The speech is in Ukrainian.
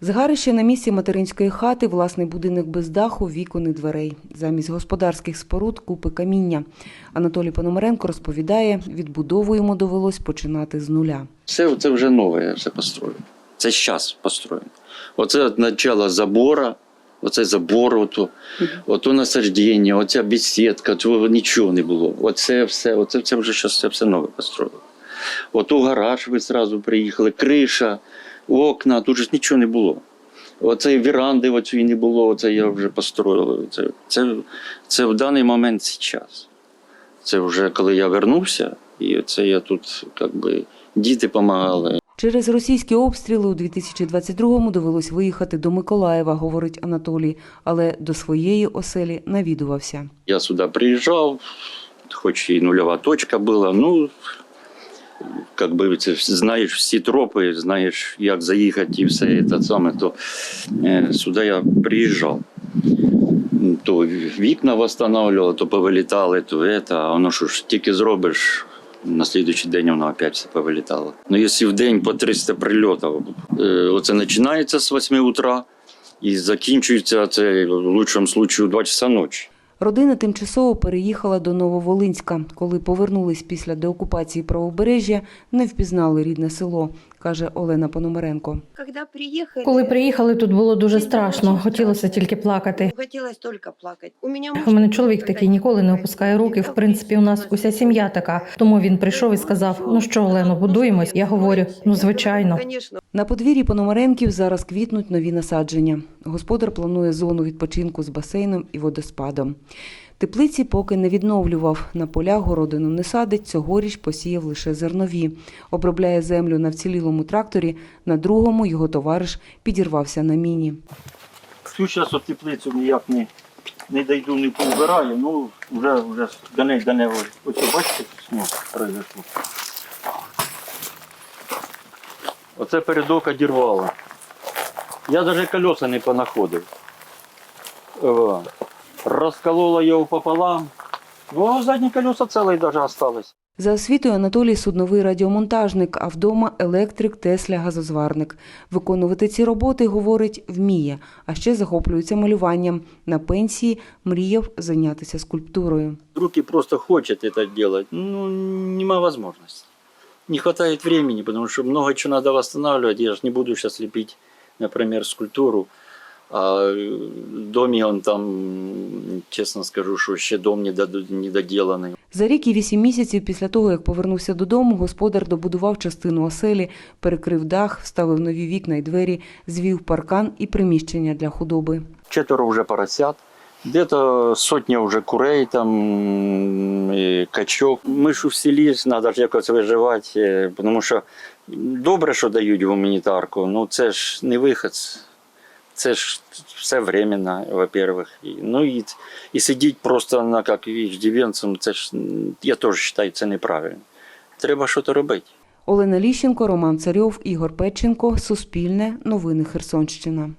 Згарище на місці материнської хати, власний будинок без даху, вікон і дверей. Замість господарських споруд купи каміння. Анатолій Пономаренко розповідає, відбудову йому довелось починати з нуля. Це, це вже нове я все построєно. Це зараз построєно. Оце от начало забора, оце забор, ото, ото насадження, оця бесідка, цього нічого не було. Оце все, оце це вже щось це все нове построїло. Ото гараж ви зразу приїхали, криша, окна, тут же ж нічого не було. Оце віранди оцієї не було, оце я вже построїв. Це, це, це в даний момент зараз. Це вже коли я вернувся, і це я тут, як би, діти допомагали. Через російські обстріли у 2022-му довелось виїхати до Миколаєва, говорить Анатолій, але до своєї оселі навідувався. Я сюди приїжджав, хоч і нульова точка була, ну, як би це знаєш всі тропи, знаєш, як заїхати і все це саме, то е, сюди я приїжджав. То вікна встановлювали, то повилітали, то це, а воно що ж тільки зробиш, на слідуючий день воно опять все повилітало. Ну, якщо в день по 300 прильотів, оце починається з 8 утра і закінчується це в лучшому випадку 2 часа ночі. Родина тимчасово переїхала до Нововолинська. Коли повернулись після деокупації правобережжя, не впізнали рідне село, каже Олена Пономаренко. Когда приехали, Коли приїхали, тут було дуже страшно. Хотілося тільки плакати. хотелось только плакать. У У мене чоловік такий ніколи не опускає руки. В принципі, у нас уся сім'я така. Тому він прийшов і сказав: Ну що, Олено, будуємось? Я говорю: ну звичайно. На подвір'ї Пономаренків зараз квітнуть нові насадження. Господар планує зону відпочинку з басейном і водоспадом. Теплиці поки не відновлював. На полях городину не садить, цьогоріч посіяв лише зернові. Обробляє землю на вцілілому тракторі, на другому його товариш підірвався на міні. Цю зараз от теплицю ніяк не, не дойду, не поубираю, ну вже, вже дане, дане, оце бачите, ну, произошло. Оце передок одірвало. Я навіть колеса не понаходив. О, Розколола його пополам. Ну, а задні колеса цілі навіть остались. За освітою Анатолій судновий радіомонтажник, а вдома електрик, Тесля, газозварник. Виконувати ці роботи, говорить, вміє, а ще захоплюється малюванням. На пенсії мріяв зайнятися скульптурою. Руки просто хочет это делать, ну, нема возможности. Не хватает времени, потому что много чего надо восстанавливать. Я же не буду сейчас лепить, например, скульптуру. А э, в доме он там, честно скажу, что ще дом недо- недоделанный. За рік і вісім місяців після того, як повернувся додому, господар добудував частину оселі, перекрив дах, вставив нові вікна й двері, звів паркан і приміщення для худоби. Четверо вже поросят. Где-то сотня вже курей, там, і качок. Ми ж у селі, треба ж якось виживати, е, тому що добре, що дають гуманітарку, ну це ж не вихід. Це ж все временно, во-первых. Ну і, і сидіти просто на як ічдівенцем, це ж я теж вважаю, це неправильно. Треба щось робити. Олена Ліщенко, Роман Царьов, Ігор Петченко. Суспільне. Новини Херсонщина.